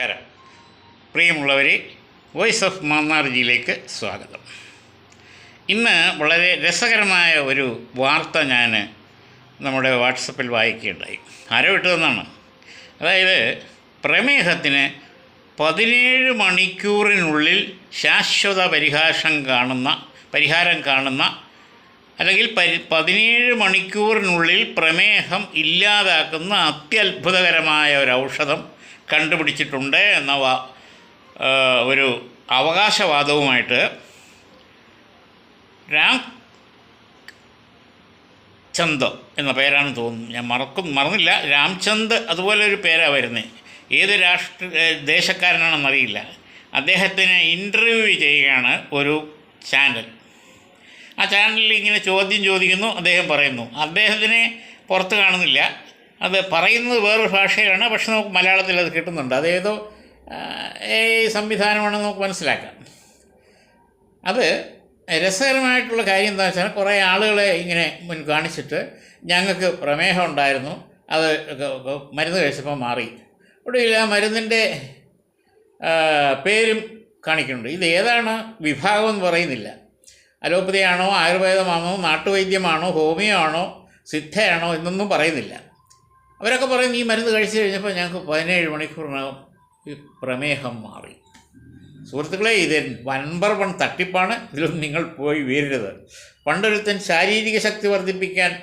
നമസ്കാരം. പ്രിയമുള്ളവരെ voice of മാന്നാർജിയിലേക്ക് സ്വാഗതം. ഇന്ന് വളരെ രസകരമായ ഒരു വാർത്ത ഞാൻ നമ്മുടെ വാട്സപ്പിൽ വായിക്കുകയുണ്ടായി. ആരോ ഇട്ടതെന്നാണ്. അതായത് പ്രമേഹത്തിന് പതിനേഴ് മണിക്കൂറിനുള്ളിൽ ശാശ്വത പരിഹാരം കാണുന്ന പരിഹാരം കാണുന്ന അല്ലെങ്കിൽ പരി പതിനേഴ് മണിക്കൂറിനുള്ളിൽ പ്രമേഹം ഇല്ലാതാക്കുന്ന അത്യത്ഭുതകരമായ ഒരു ഔഷധം കണ്ടുപിടിച്ചിട്ടുണ്ട് എന്ന ഒരു അവകാശവാദവുമായിട്ട് രാം ചന്ദ് എന്ന പേരാണ് തോന്നുന്നു. ഞാൻ മറക്കും മറന്നില്ല. രാംചന്ദ് അതുപോലെ ഒരു പേരാണ് വരുന്നത് ഏത് രാഷ്ട്ര ദേശക്കാരനാണെന്ന് ദേശക്കാരനാണെന്നറിയില്ല അദ്ദേഹത്തിന് ഇന്റർവ്യൂ ചെയ്യുകയാണ് ഒരു ചാനൽ ആ ചാനലിൽ ഇങ്ങനെ ചോദ്യം ചോദിക്കുന്നു അദ്ദേഹം പറയുന്നു. അദ്ദേഹത്തിനെ പുറത്ത് കാണുന്നില്ല. അത് പറയുന്നത് വേറൊരു ഭാഷയിലാണ് പക്ഷെ നമുക്ക് മലയാളത്തിൽ അത് കിട്ടുന്നുണ്ട്. അതേതോ ഏ സംവിധാനമാണെന്ന് നമുക്ക് മനസ്സിലാക്കാം. അത് രസകരമായിട്ടുള്ള കാര്യം എന്താ വെച്ചാൽ കുറേ ആളുകളെ ഇങ്ങനെ മുൻ കാണിച്ചിട്ട് ഞങ്ങൾക്ക് പ്രമേഹം ഉണ്ടായിരുന്നു അത് മരുന്ന് കഴിച്ചപ്പോൾ മാറി. ഒടുവിൽ ആ മരുന്നിന്റെ പേരും കാണിക്കുന്നുണ്ട്. ഇത് ഏതാണ് വിഭാഗം എന്ന് പറയുന്നില്ല. അലോപ്പതിയാണോ ആയുർവേദമാണോ നാട്ടുവൈദ്യമാണോ ഹോമിയോ ആണോ സിദ്ധയാണോ എന്നൊന്നും പറയുന്നില്ല. അവരൊക്കെ പറയും ഈ മരുന്ന് കഴിച്ചു കഴിഞ്ഞപ്പോൾ ഞങ്ങൾക്ക് പതിനേഴ് മണിക്കൂറിനകം ഈ പ്രമേഹം മാറി. സുഹൃത്തുക്കളെ ഇത് വൻപർ വൺ തട്ടിപ്പാണ്. ഇതിലൊന്നും നിങ്ങൾ പോയി വീരരുത്. പണ്ടൊരുത്തൻ ശാരീരിക ശക്തി വർദ്ധിപ്പിക്കാൻ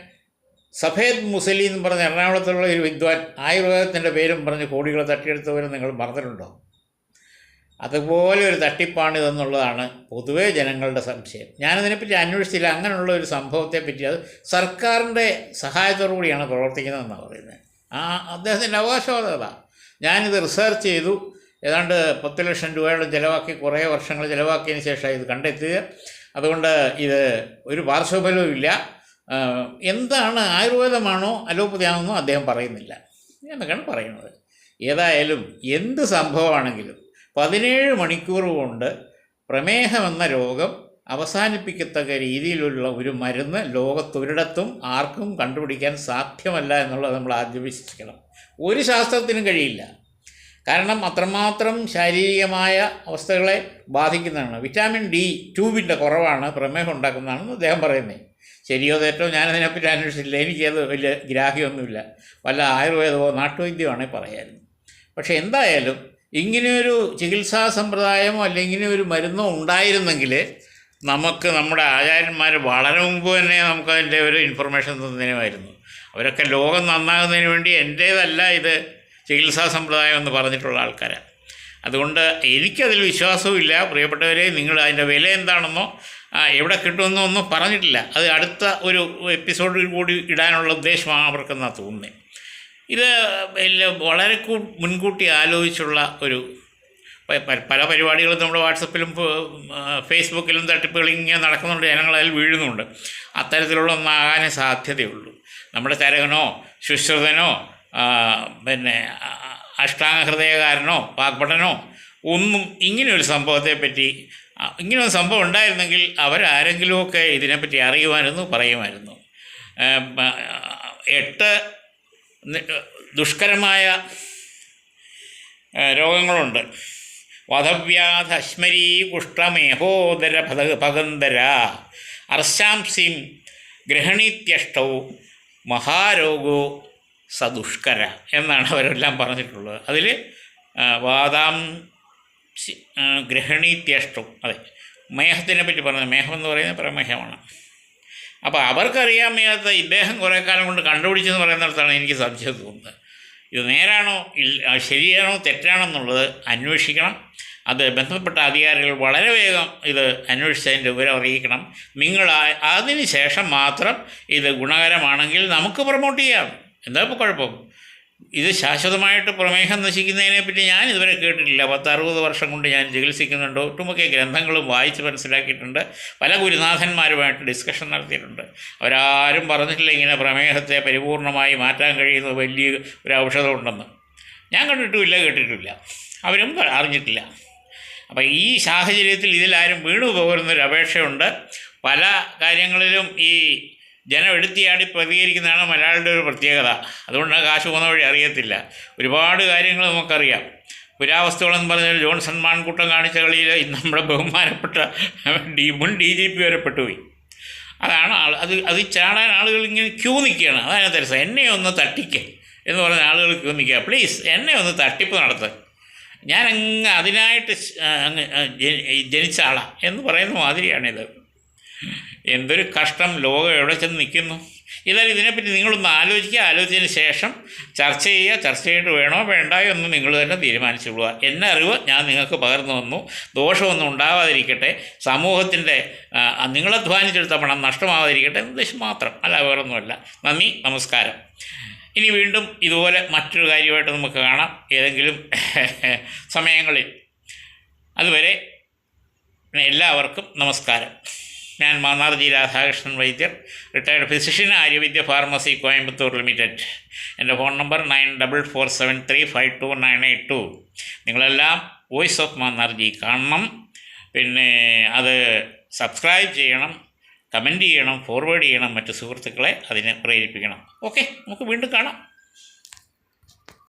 സഫേദ് മുസലി എന്ന് പറഞ്ഞ എറണാകുളത്തുള്ള ഒരു വിദ്വാൻ ആയുർവേദത്തിന്റെ പേരും പറഞ്ഞ് കോടികൾ തട്ടിയെടുത്തവരും നിങ്ങൾ മറന്നിട്ടുണ്ടോ? അതുപോലെ ഒരു തട്ടിപ്പാണ് ഇതെന്നുള്ളതാണ് പൊതുവേ ജനങ്ങളുടെ സംശയം. ഞാനതിനെപ്പറ്റി അന്വേഷിച്ചില്ല. അങ്ങനെയുള്ള ഒരു സംഭവത്തെപ്പറ്റി അത് സർക്കാരിന്റെ സഹായത്തോടു കൂടിയാണ് പ്രവർത്തിക്കുന്നതെന്നാണ് പറയുന്നത്. ആ അദ്ദേഹത്തിന്റെ അവകാശവാദത. ഞാനിത് റിസർച്ച് ചെയ്തു. ഏതാണ്ട് പത്ത് ലക്ഷം രൂപയുടെ ചിലവാക്കി കുറേ വർഷങ്ങൾ ചിലവാക്കിയതിന് ശേഷം ഇത് കണ്ടെത്തിയത്. അതുകൊണ്ട് ഇത് ഒരു പാർശ്വഫലവും ഇല്ല. എന്താണ് ആയുർവേദമാണോ അലോപ്പതിയാണെന്നോ അദ്ദേഹം പറയുന്നില്ല. എന്നൊക്കെയാണ് പറയുന്നത്. ഏതായാലും എന്ത് സംഭവമാണെങ്കിലും പതിനേഴ് മണിക്കൂർ കൊണ്ട് പ്രമേഹമെന്ന രോഗം അവസാനിപ്പിക്കത്തക്ക രീതിയിലുള്ള ഒരു മരുന്ന് ലോകത്തൊരിടത്തും ആർക്കും കണ്ടുപിടിക്കാൻ സാധ്യമല്ല എന്നുള്ളത് നമ്മൾ ആദ്യം വിശ്വസിക്കണം. ഒരു ശാസ്ത്രത്തിനും കഴിയില്ല. കാരണം അത്രമാത്രം ശാരീരികമായ അവസ്ഥകളെ ബാധിക്കുന്നതാണ്. വിറ്റാമിൻ ഡി ട്യൂബിന്റെ കുറവാണ് പ്രമേഹം ഉണ്ടാക്കുന്നതാണെന്ന് അദ്ദേഹം പറയുന്നത് ശരിയോ തെറ്റോ ഞാനതിനെപ്പറ്റി അന്വേഷിച്ചില്ല. എനിക്കത് വലിയ ഗ്രാഹ്യമൊന്നുമില്ല. വല്ല ആയുർവേദമോ നാട്ടുവൈദ്യമാണെങ്കിൽ പറയായിരുന്നു. പക്ഷേ എന്തായാലും ഇങ്ങനെയൊരു ചികിത്സാ സമ്പ്രദായമോ അല്ലെങ്കിൽ ഒരു മരുന്നോ ഉണ്ടായിരുന്നെങ്കിൽ നമുക്ക് നമ്മുടെ ആചാര്യന്മാർ വളരെ മുമ്പ് തന്നെ നമുക്ക് നമുക്കതിന്റെ ഒരു ഇൻഫർമേഷൻ തന്നതിനുമായിരുന്നു അവരൊക്കെ ലോകം നന്നാകുന്നതിന് വേണ്ടി എന്റേതല്ല ഇത് ചികിത്സാ സമ്പ്രദായം എന്ന് പറഞ്ഞിട്ടുള്ള ആൾക്കാരാണ് അതുകൊണ്ട് എനിക്കതിൽ വിശ്വാസവുമില്ല. പ്രിയപ്പെട്ടവരെ നിങ്ങൾ അതിന്റെ വില എന്താണെന്നോ എവിടെ കിട്ടുമെന്നോ ഒന്നും പറഞ്ഞിട്ടില്ല. അത് അടുത്ത ഒരു എപ്പിസോഡിൽ കൂടി ഇടാനുള്ള ഉദ്ദേശമാണ് അവർക്കെന്നാണ് തോന്നുന്നത് ഇത് വളരെ മുൻകൂട്ടി ആലോചിച്ചുള്ള ഒരു പല പരിപാടികളും നമ്മുടെ വാട്സപ്പിലും ഫേസ്ബുക്കിലും തട്ടിപ്പുകൾ ഇങ്ങനെ നടക്കുന്നുണ്ട്. ജനങ്ങൾ അതിൽ വീഴുന്നുണ്ട്. അത്തരത്തിലുള്ള ഒന്നാകാനേ സാധ്യതയുള്ളൂ. നമ്മുടെ ചരകനോ ശുശ്രുതനോ പിന്നെ അഷ്ടാംഗ ഹൃദയകാരനോ വാഗ്ഭടനോ ഒന്നും ഇങ്ങനെയൊരു സംഭവത്തെപ്പറ്റി ഇങ്ങനൊരു സംഭവം ഉണ്ടായിരുന്നെങ്കിൽ അവരാരെങ്കിലുമൊക്കെ ഇതിനെപ്പറ്റി അറിയുമായിരുന്നു പറയുമായിരുന്നു. എട്ട് ദുഷ്കരമായ രോഗങ്ങളുണ്ട്. വധവ്യാധ അശ്മരീ കുഷ്ഠമേഹോദര ഭഗ ഭഗന്ധര അർശാംസിം ഗ്രഹണീത്യഷ്ടൗ മഹാരോഗോ സദുഷ്കര എന്നാണ് അവരെല്ലാം പറഞ്ഞിട്ടുള്ളത്. അതിൽ വാദാം ഗ്രഹണീത്യഷ്ടവും ഗ്രഹണീത്യഷ്ടം അതെ. മേഹത്തിനെ പറ്റി പറഞ്ഞത്. മേഹം എന്ന് പറയുന്നത് പ്രമേഹമാണ്. അപ്പോൾ അവർക്കറിയാൻ വയ്യാത്ത ഇദ്ദേഹം കുറേ കാലം കൊണ്ട് കണ്ടുപിടിച്ചെന്ന് പറയുന്നിടത്താണ് എനിക്ക് സംശയം തോന്നുന്നത്. ഇത് നേരാണോ? ശരിയാണോ? തെറ്റാണോ എന്നുള്ളത് അന്വേഷിക്കണം. അത് ബന്ധപ്പെട്ട അധികാരികൾ വളരെ വേഗം ഇത് അന്വേഷിച്ചതിന്റെ വിവരം അറിയിക്കണം. നിങ്ങൾ അതിന് ശേഷം മാത്രം ഇത് ഗുണകരമാണെങ്കിൽ നമുക്ക് പ്രൊമോട്ട് ചെയ്യാം. എന്താ ഇപ്പോൾ കുഴപ്പം? ഇത് ശാശ്വതമായിട്ട് പ്രമേഹം നശിക്കുന്നതിനെപ്പറ്റി ഞാൻ ഇതുവരെ കേട്ടിട്ടില്ല. പത്ത് അറുപത് വർഷം കൊണ്ട് ഞാൻ ചികിത്സിക്കുന്നുണ്ട്. ഒട്ടുമൊക്കെ ഗ്രന്ഥങ്ങളും വായിച്ച് മനസ്സിലാക്കിയിട്ടുണ്ട്. പല ഗുരുനാഥന്മാരുമായിട്ട് ഡിസ്കഷൻ നടത്തിയിട്ടുണ്ട്. അവരാരും പറഞ്ഞിട്ടില്ല ഇങ്ങനെ പ്രമേഹത്തെ പരിപൂർണമായി മാറ്റാൻ കഴിയുന്ന വലിയ ഒരു ഔഷധം ഉണ്ടെന്ന് ഞാൻ കണ്ടിട്ടുമില്ല കേട്ടിട്ടുമില്ല. അവരും അറിഞ്ഞിട്ടില്ല. അപ്പോൾ ഈ സാഹചര്യത്തിൽ ഇതിലാരും വീണു പോകുന്നൊരു അപേക്ഷയുണ്ട്. പല കാര്യങ്ങളിലും ഈ ജനം എടുത്തിയാടി പ്രതികരിക്കുന്നതാണ് മലയാളിയുടെ ഒരു പ്രത്യേകത. അതുകൊണ്ടാണ് കാശ് പോകുന്ന വഴി അറിയത്തില്ല. ഒരുപാട് കാര്യങ്ങൾ നമുക്കറിയാം. പുരാവസ്തുക്കളെന്ന് പറഞ്ഞാൽ ജോൺസൺ മാൺകൂട്ടം കാണിച്ച കളിയിൽ നമ്മുടെ ബഹുമാനപ്പെട്ട ഡി മുൻ ഡി ജി പി വരെ പെട്ടുപോയി. അതാണ് ആൾ അത് അത് ചാടാൻ ആളുകൾ ഇങ്ങനെ ക്യൂ നിൽക്കുകയാണ്. അതാണ് തരസം എന്നെ ഒന്ന് തട്ടിക്ക് എന്ന് പറഞ്ഞ ആളുകൾ ക്യൂ നിൽക്കുക പ്ലീസ് എന്നെ ഒന്ന് തട്ടിപ്പ് നടത്തുക ഞാൻ അങ്ങ് അതിനായിട്ട് അങ്ങ് ജനിച്ച ആളാണ് എന്ന് പറയുന്ന മാതിരിയാണിത്. എന്തൊരു കഷ്ടം ലോകം എവിടെ ചെന്ന് നിൽക്കുന്നു? ഇതായാലും ഇതിനെപ്പറ്റി നിങ്ങളൊന്ന് ആലോചിക്കുക. ആലോചിച്ചതിന് ശേഷം ചർച്ച ചെയ്യുക. ചർച്ച ചെയ്തിട്ട് വേണോ വേണ്ടായോ എന്ന് നിങ്ങൾ തന്നെ തീരുമാനിച്ചുകൊള്ളുക എന്നെ അറിവ് ഞാൻ നിങ്ങൾക്ക് പകർന്നു വന്നു ദോഷമൊന്നും ഉണ്ടാവാതിരിക്കട്ടെ. സമൂഹത്തിന്റെ നിങ്ങളധ്വാനിച്ചെടുത്ത പണം നഷ്ടമാവാതിരിക്കട്ടെ ഉദ്ദേശം മാത്രം. അല്ല വേറൊന്നുമല്ല. നന്ദി നമസ്കാരം. ഇനി വീണ്ടും ഇതുപോലെ മറ്റൊരു കാര്യമായിട്ട് നമുക്ക് കാണാം. ഏതെങ്കിലും സമയങ്ങളിൽ. അതുവരെ എല്ലാവർക്കും നമസ്കാരം. ഞാൻ Mannar G Radhakrishnan Vaidyar retired physician Aryavidya pharmacy Coimbatore limited എന്റെ phone number nine double four seven three five two nine eight two നിങ്ങളെല്ലാം വോയിസ് ഓഫ് മാന്നാർ ജി കാണണം. പിന്നെ അത് സബ്സ്ക്രൈബ് ചെയ്യണം കമന്റ് ചെയ്യണം ഫോർവേഡ് ചെയ്യണം മറ്റ് സുഹൃത്തുക്കളെ അതിനെ പ്രേരിപ്പിക്കണം. ഓക്കെ നമുക്ക് വീണ്ടും കാണാം.